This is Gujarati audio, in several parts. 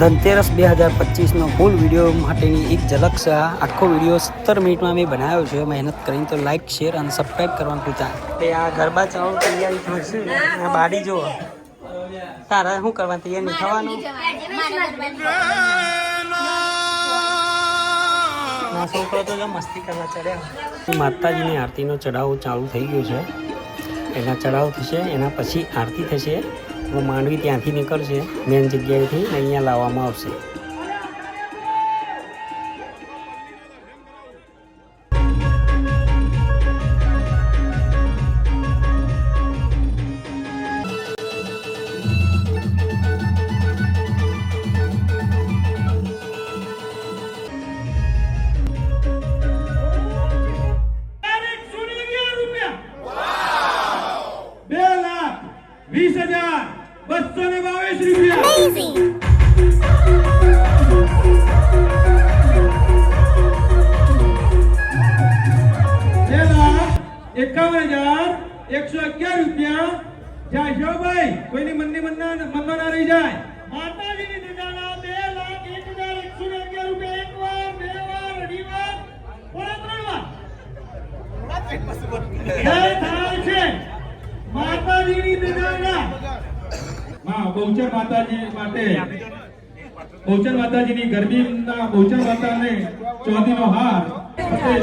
ધનતેરસ બે હજાર પચીસનો ફૂલ વીડિયો માટેની એક ઝલક છે. આ આખો વીડિયો સત્તર મિનિટમાં મેં બનાવ્યો છે. મહેનત કરીને તો લાઇક શેર અને સબસ્ક્રાઈબ કરવાનું ભૂલતા એ આ ગરબા ચાલુ તૈયારી થશે. આ બાડી જુઓ. તારા શું કરવા તૈયાર? નહીં થવાનું? ના છોકરો તો જો મસ્તી કરવા ચડ્યા. માતાજીની આરતીનો ચઢાવો ચાલુ થઈ ગયો છે. એના ચઢાવ થશે એના પછી આરતી થશે. તો માંડવી ત્યાંથી નીકળશે મેન જગ્યાએથી અહીંયા લાવવામાં આવશે. જાય છે કોઈની મનની મનના મનમાં ના રહી જાય. માતાજીની દીદાના બે લાખ એક હજાર એકસો ને અગિયાર રૂપિયા એક વાર બે વાર અઢી વાર. પોણા ત્રણ વાર. થાય છે. માતાજીની દીદાના માં બહુચર માતાજી માટે બહુચર માતાજીની ગરબીના બહુચર માતાને ચોથીનો હાર. પટેલ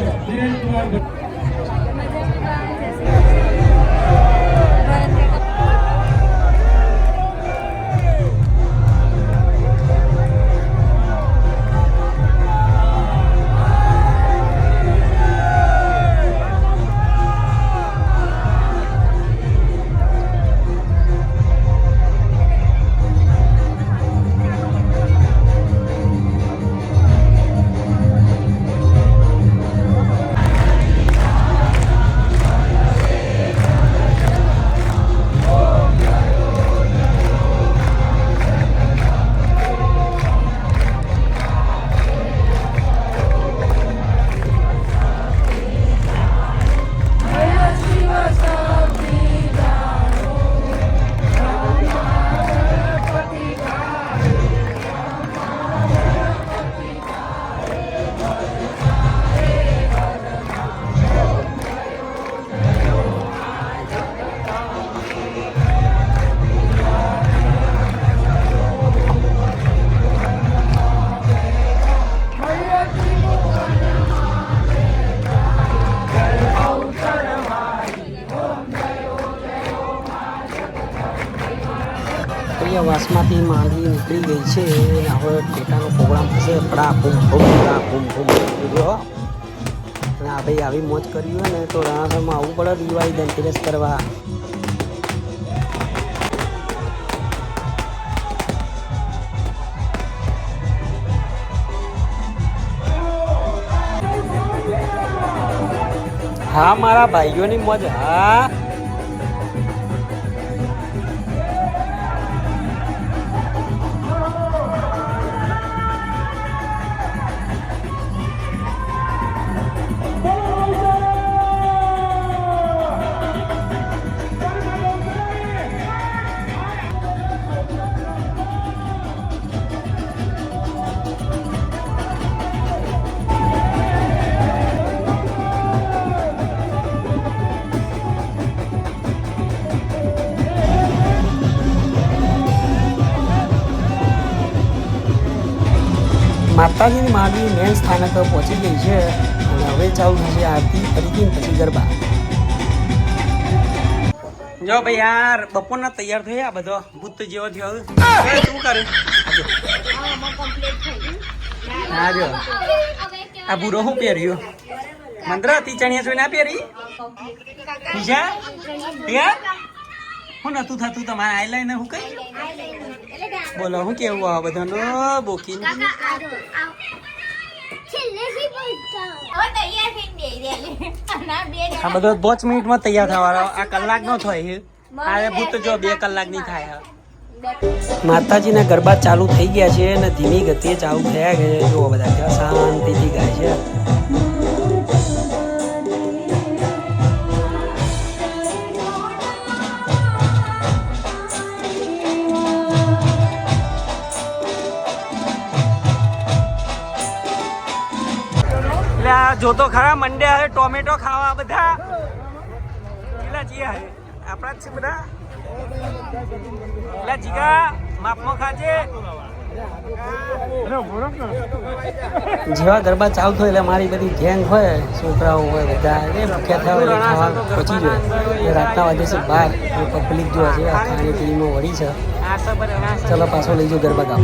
છે અને હવે ટેટાનો પ્રોગ્રામ થશે પડા, ભૂમ ભૂમ, પડા, ભૂમ ભૂમ જો અને આ ભાઈ આવી મોજ કરી હોય ને તો રણાસરમાં આવવું પડે દિવાળી ધનતેરસ કરવા. હા, મારા ભાઈઓની મોજ, હા. માતાજીની માંડવી મેન સ્થાનક પહોંચી ગઈ છે અને હવે ચાલુ થશે આરતી ફરીથી પછી ગરબા. જો ભાઈ યાર, બપોરના તૈયાર થયા બધો. ભૂત જેવો થયો. શું કરે? હા, જો. આ ભૂરો શું પહેર્યું? મંત્ર તી ચણિયા ચોઈ ના પહેરી? બીજા? શું નતું થતું તમારે આઈલાઈન શું કઈ? બોલો શું કેવું આ બધાનો? બોકી આ બધો પાંચ મિનિટમાં તૈયાર થવાનો. આ કલાક નો થાય આ ભૂત જો બે કલાકની થાય માતાજીના ગરબા ચાલુ થઈ ગયા છે અને ધીમી ગતિએ ચાલુ થયા છે. જો બધા શાંતિથી ગાય છે. જોતો ખરા મંડે હવે ટોમેટો ખાવા બધા. પેલા જીયા હે? આપણા જ છે બધા. પેલા જીગા? માપમાં ખાજે. જેવા ગરબા ચાલતો એટલે મારી બધી ગેંગ હોય છોકરાઓ હોય બધા એ ભૂખ્યા થયા હોય એટલે ખાવા પહોંચી જાય. રાતના વાગે છે બાર પબ્લિક જોવા છે આ ખાણી પીણીમાં વળી છે. ચલો પાછો લઈ જાઓ ગરબા ગામ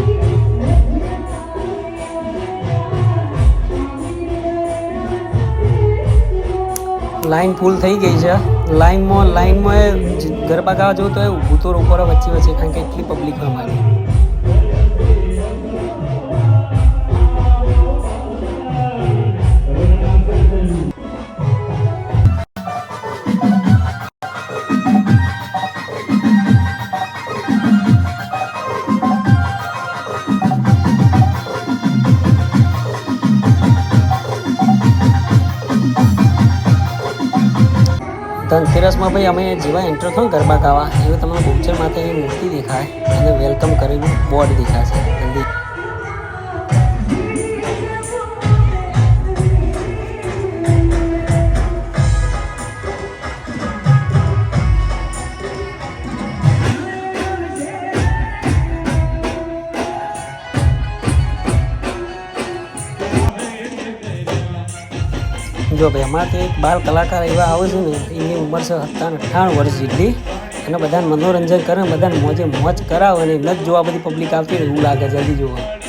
લાઈન ફૂલ થઈ ગઈ છે. લાઈનમાં લાઈનમાં ગરબા ગાવા જવું તો ઊભું તો ઉપર વચ્ચે વચ્ચે, કારણ કે એટલી પબ્લિક હોય મારી ધનતેરસમાં ભાઈ અમે જેવા એન્ટર થયો ગરબા ગાવા, એવું તમને માતાની મૂર્તિ દેખાય અને વેલકમ કરેલું બોર્ડ દેખાશે જલ્દી જો ભાઈ અમારાથી એક બાળ કલાકાર એવા આવે છે ને એની ઉંમર છે સત્તાવન અઠ્ઠાણું વર્ષ જેટલી. અને બધાને મનોરંજન કરે, બધાને મોજે મોજ કરાવે અને જ જોવા બધી પબ્લિક આવતી હોય એવું લાગે, જલ્દી જોવા.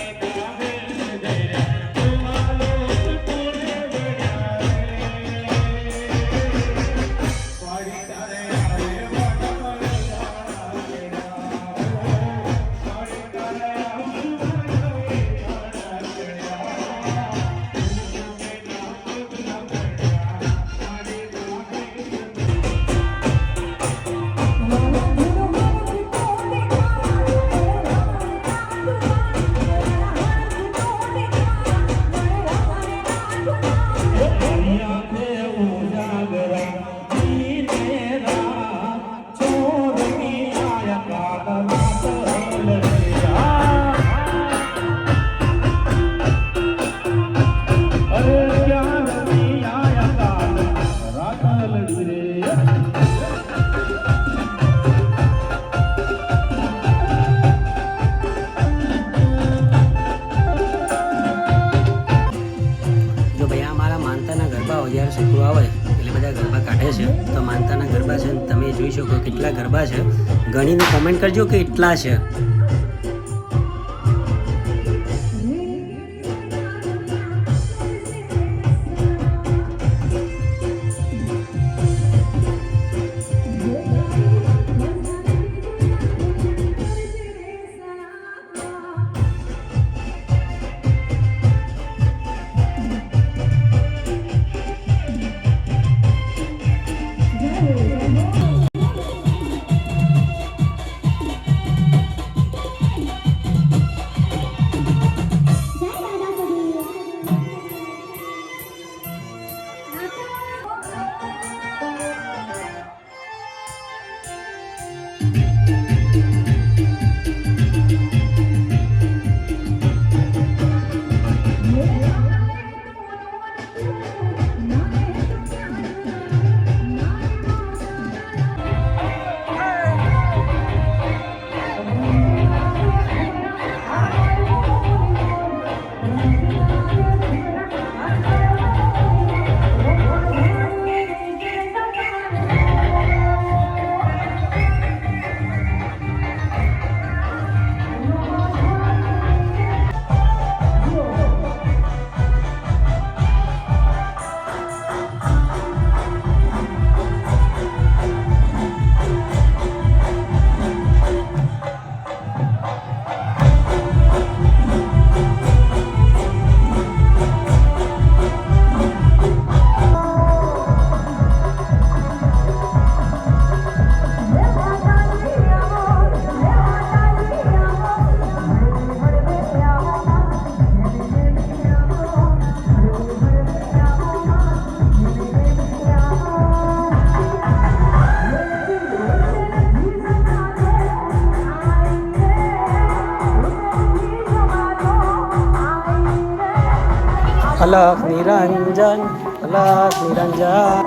કરજો કે એટલા છે. লাখ নিরঞ্জন লাখ নিরঞ্জন।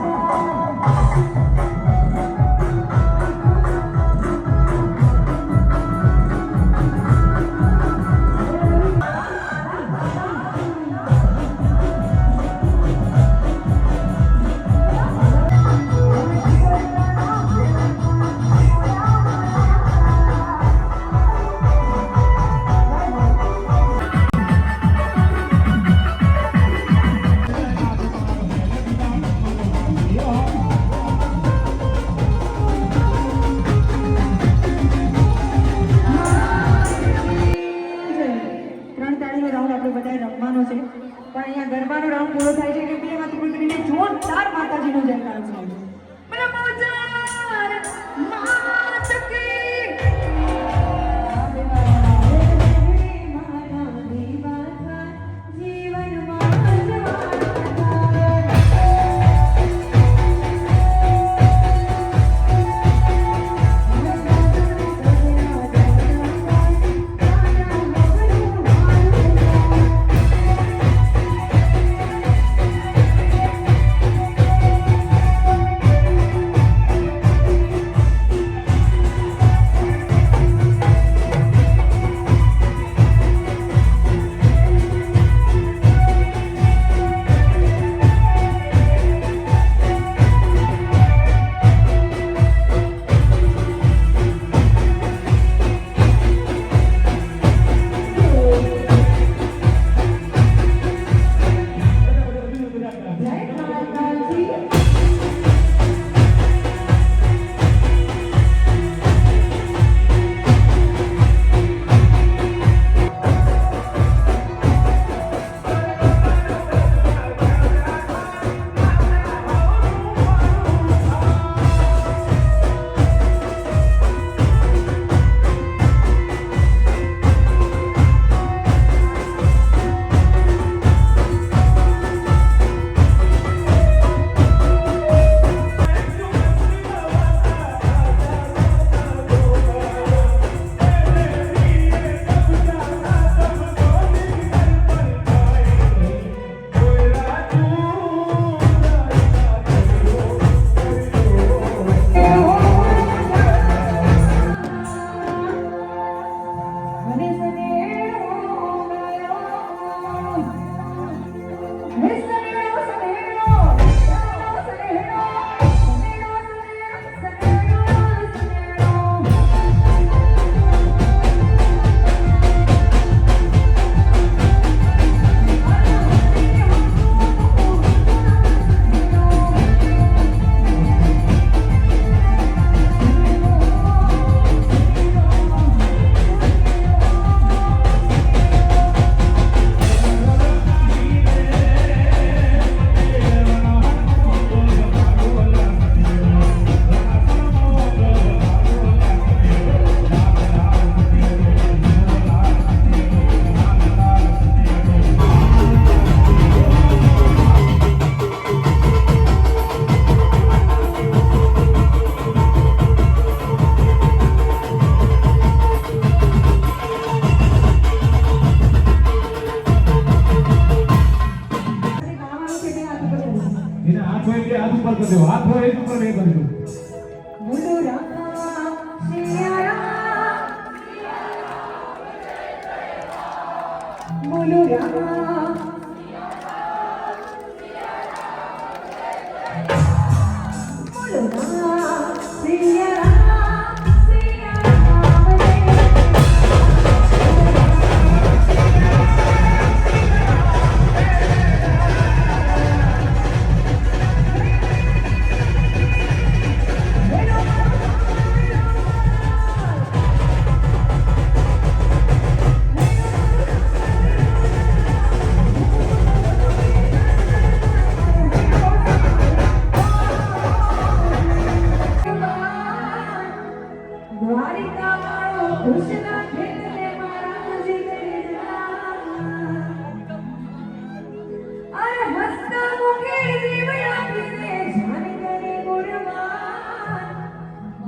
હાથ હોય તે હાથ ઉપર કરી દો હાથ હોય એ ઉપર નહીં કરી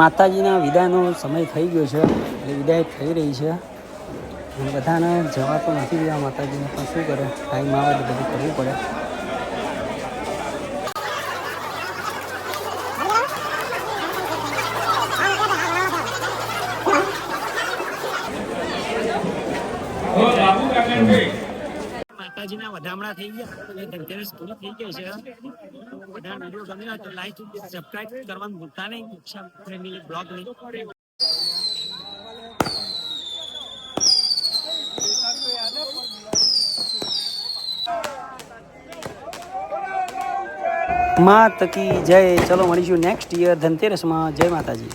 માતાજીના વિદાયનો સમય થઈ ગયો છે એટલે વિદાય થઈ રહી છે. અને બધાને જવા તો નથી રહ્યા માતાજીને, પણ શું કરે? ટાઈમ આવે તો બધું કરવું પડે. માતાજીના વધામણા થઈ ગયા ધનતેરસ પૂરી થઈ ગઈ છે. બધા વીડિયો ગમ્યો તો લાઈક સબસ્ક્રાઈબ કરવાનું ભૂલતા નહીં. બ્લોગ નહીં માત કી જય. ચલો મળીશું નેક્સ્ટ યર ધનતેરસમાં. જય માતાજી.